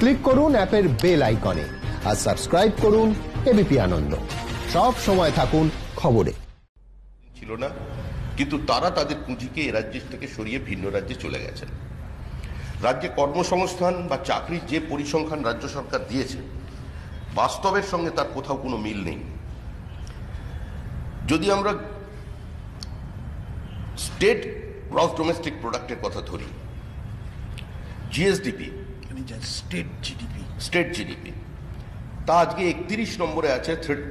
Click করুন অ্যাপের bell আইকনে আর সাবস্ক্রাইব করুন এবিপি আনন্দ। সব সময় থাকুন খবরে। ছিল না, কিন্তু তারা তাদের পুঁজিকে এ রাজ্য থেকে সরিয়ে ভিন্ন রাজ্যে চলে গেছেন। রাজ্যে কর্মসংস্থান বা চাকরির যে পরিসংখ্যান রাজ্য সরকার দিয়েছে, বাস্তবের সঙ্গে তার কোথাও কোনো মিল নেই। যদি আমরা স্টেট গ্রস ডোমেস্টিক প্রোডাক্টের কথা ধরি, GSDP state GDP state GDP তা আজকে একত্রিশ নম্বরে আছে থ্রেড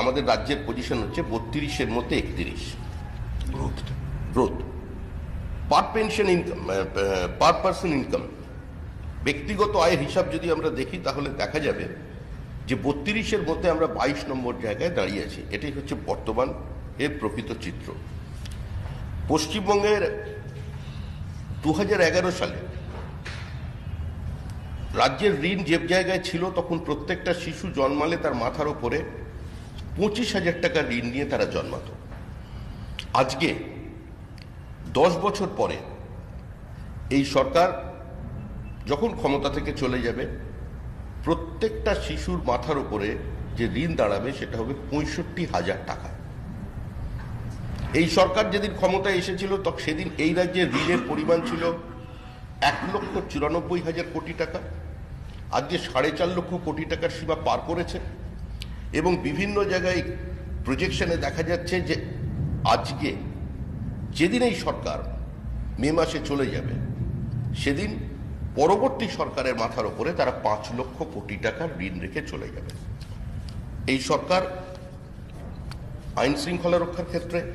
আমাদের রাজ্যের পজিশন হচ্ছে বত্রিশের মধ্যে একত্রিশ। গ্রোথটা growth per pension income per person income ব্যক্তিগত আয়ের হিসাব যদি আমরা দেখি তাহলে দেখা যাবে যে বত্রিশের মধ্যে আমরা বাইশ নম্বর জায়গায় দাঁড়িয়ে আছি। এটাই হচ্ছে বর্তমান এর প্রকৃত চিত্র। পশ্চিমবঙ্গের দু হাজার এগারো সালে রাজ্যের ঋণ যে জায়গায় ছিল, তখন প্রত্যেকটা শিশু জন্মালে তার মাথার ওপরে পঁচিশ হাজার টাকা ঋণ নিয়ে তারা জন্মাতো। আজকে, দশ বছর পরে, এই সরকার যখন ক্ষমতা থেকে চলে যাবে, প্রত্যেকটা শিশুর মাথার উপরে যে ঋণ দাঁড়াবে, সেটা হবে পঁয়ষট্টি হাজার টাকা। এই সরকার যেদিন ক্ষমতায় এসেছিল তখন সেদিন এই রাজ্যে ঋণের পরিমাণ ছিল এক লক্ষ চুরানব্বই হাজার কোটি টাকা, আজকে সাড়ে চার লক্ষ কোটি টাকার সীমা পার করেছে। এবং বিভিন্ন জায়গায় প্রজেকশনে দেখা যাচ্ছে যে আজকে যেদিন এই সরকার মে মাসে চলে যাবে, সেদিন পরবর্তী সরকারের মাথার ওপরে তারা পাঁচ লক্ষ কোটি টাকার ঋণ রেখে চলে যাবে। এই সরকার আইন শৃঙ্খলা রক্ষার ক্ষেত্রে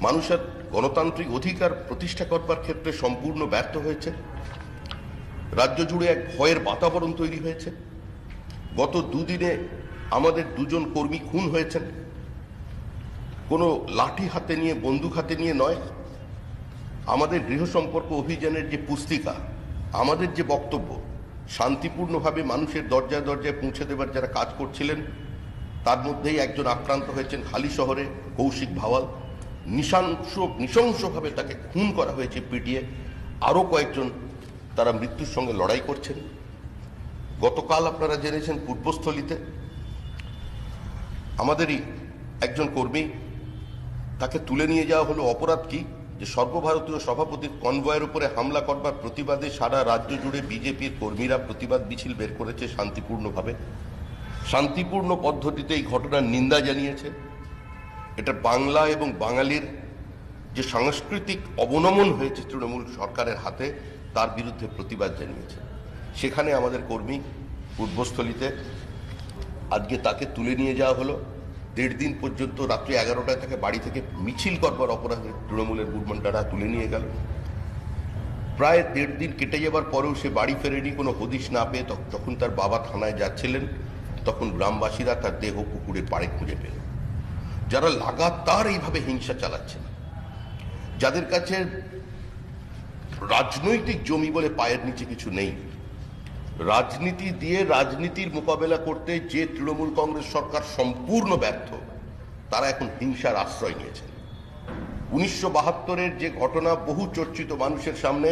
মানুষের গণতান্ত্রিক অধিকার প্রতিষ্ঠা করবার ক্ষেত্রে সম্পূর্ণ ব্যর্থ হয়েছে। রাজ্য জুড়ে এক ভয়ের বাতাবরণ তৈরি হয়েছে। গত দুদিনে আমাদের দুজন কর্মী খুন হয়েছেন। কোনো লাঠি হাতে নিয়ে, বন্দুক হাতে নিয়ে নয়। আমাদের গৃহ সম্পর্ক অভিযানের যে পুস্তিকা, আমাদের যে বক্তব্য, শান্তিপূর্ণভাবে মানুষের দরজায় দরজায় পৌঁছে দেবার যারা কাজ করছিলেন, তার মধ্যেই একজন আক্রান্ত হয়েছেন হালি শহরে কৌশিক ভাওয়াল। নিশাংস নৃশংসভাবে তাকে খুন করা হয়েছে পিটিয়ে। আরও কয়েকজন তারা মৃত্যুর সঙ্গে লড়াই করছেন। গতকাল আপনারা জেনেছেন পূর্বস্থলীতে আমাদেরই একজন কর্মী তাকে তুলে নিয়ে যাওয়া হলো। অপরাধ কি? যে সর্বভারতীয় সভাপতির কনভয়ের উপরে হামলা করবার প্রতিবাদে সারা রাজ্য জুড়ে বিজেপির কর্মীরা প্রতিবাদ মিছিল বের করেছে শান্তিপূর্ণভাবে। শান্তিপূর্ণ পদ্ধতিতে এই ঘটনার নিন্দা জানিয়েছে। এটা বাংলা এবং বাঙালির যে সাংস্কৃতিক অবনমন হয়েছে তৃণমূল সরকারের হাতে, তার বিরুদ্ধে প্রতিবাদ জানিয়েছে। সেখানে আমাদের কর্মী পূর্বস্থলীতে আজকে তাকে তুলে নিয়ে যাওয়া হলো। দেড় দিন পর্যন্ত রাত্রি এগারোটায় তাকে বাড়ি থেকে মিছিল করবার অপরাধে তৃণমূলের গুরমান্ডারা তুলে নিয়ে গেল। প্রায় দেড় দিন কেটে যাবার পরেও সে বাড়ি ফেরেনি, কোনো হদিশ না পেয়ে যখন তার বাবা থানায় যাচ্ছিলেন। তখন গ্রামবাসীরা তার দেহ পুকুরে পাড়ে খুঁজে পেল। যারা লাগাতার এইভাবে হিংসা চালাচ্ছেন যাদের কাছে রাজনৈতিক জমি বলে পায়ের নিচে কিছু নেই, রাজনীতি দিয়ে রাজনীতির মোকাবেলা করতে যে তৃণমূল কংগ্রেস সরকার সম্পূর্ণ ব্যর্থ, তারা এখন হিংসার আশ্রয় নিয়েছেন। উনিশশো বাহাত্তরের যে ঘটনা, বহু চর্চিত মানুষের সামনে,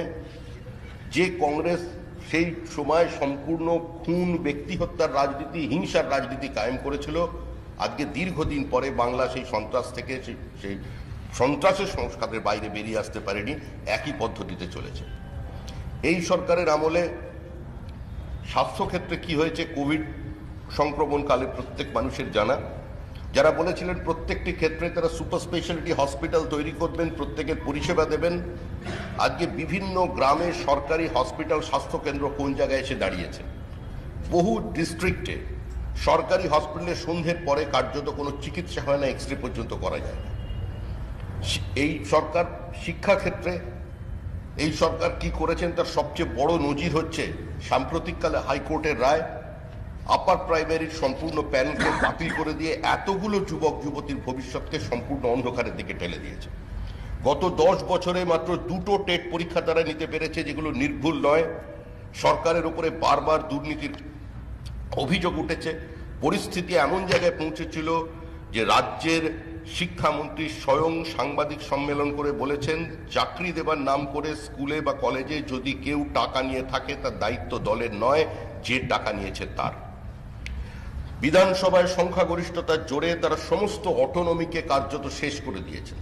যে কংগ্রেস সেই সময় সম্পূর্ণ খুন, ব্যক্তি হত্যার রাজনীতি, হিংসার রাজনীতি কায়েম করেছিল আজকে দীর্ঘদিন পরে বাংলা সেই সন্ত্রাস থেকে সেই- সন্ত্রাসের সংস্কারের বাইরে বেরিয়ে আসতে পারেনি, একই পদ্ধতিতে চলেছে। এই সরকারের আমলে স্বাস্থ্যক্ষেত্রে কি হয়েছে কোভিড সংক্রমণকালে প্রত্যেক মানুষের জানা। যারা বলেছিলেন প্রত্যেকটি ক্ষেত্রে তারা সুপার স্পেশালিটি হসপিটাল তৈরি করবেন, প্রত্যেকের পরিষেবা দেবেন। আজকে বিভিন্ন গ্রামে সরকারি হসপিটাল স্বাস্থ্যকেন্দ্র কোন জায়গায় এসে দাঁড়িয়েছে? বহু ডিস্ট্রিক্টে সরকারি হসপিটালে সন্ধ্যের পরে কার্যত কোনো চিকিৎসা হয় না এক্স রে পর্যন্ত করা যায় না। এই সরকার শিক্ষাক্ষেত্রে এই সরকার কি করেছেন তার সবচেয়ে বড় নজির হচ্ছে সাম্প্রতিককালে হাইকোর্টের রায়, আপার প্রাইমারির সম্পূর্ণ প্যানেলকে বাতিল করে দিয়ে এতগুলো যুবক, যুবতীর ভবিষ্যৎকে সম্পূর্ণ অন্ধকারের দিকে ঠেলে দিয়েছে। গত দশ বছরে মাত্র দুটো টেট পরীক্ষা তারা নিতে পেরেছে, যেগুলো নির্ভুল নয়। সরকারের উপরে বারবার দুর্নীতির অভিযোগ উঠেছে। পরিস্থিতি এমন জায়গায় পৌঁছেছিল যে রাজ্যের শিক্ষামন্ত্রী স্বয়ং সাংবাদিক সম্মেলন করে বলেছেন, চাকরি দেবার নাম করে স্কুলে বা কলেজে যদি কেউ টাকা নিয়ে থাকে, তার দায়িত্ব দলের নয়, যে টাকা নিয়েছে তার। বিধানসভায় সংখ্যাগরিষ্ঠতার জোরে তারা সমস্ত অটোনমিকে কার্যত শেষ করে দিয়েছেন।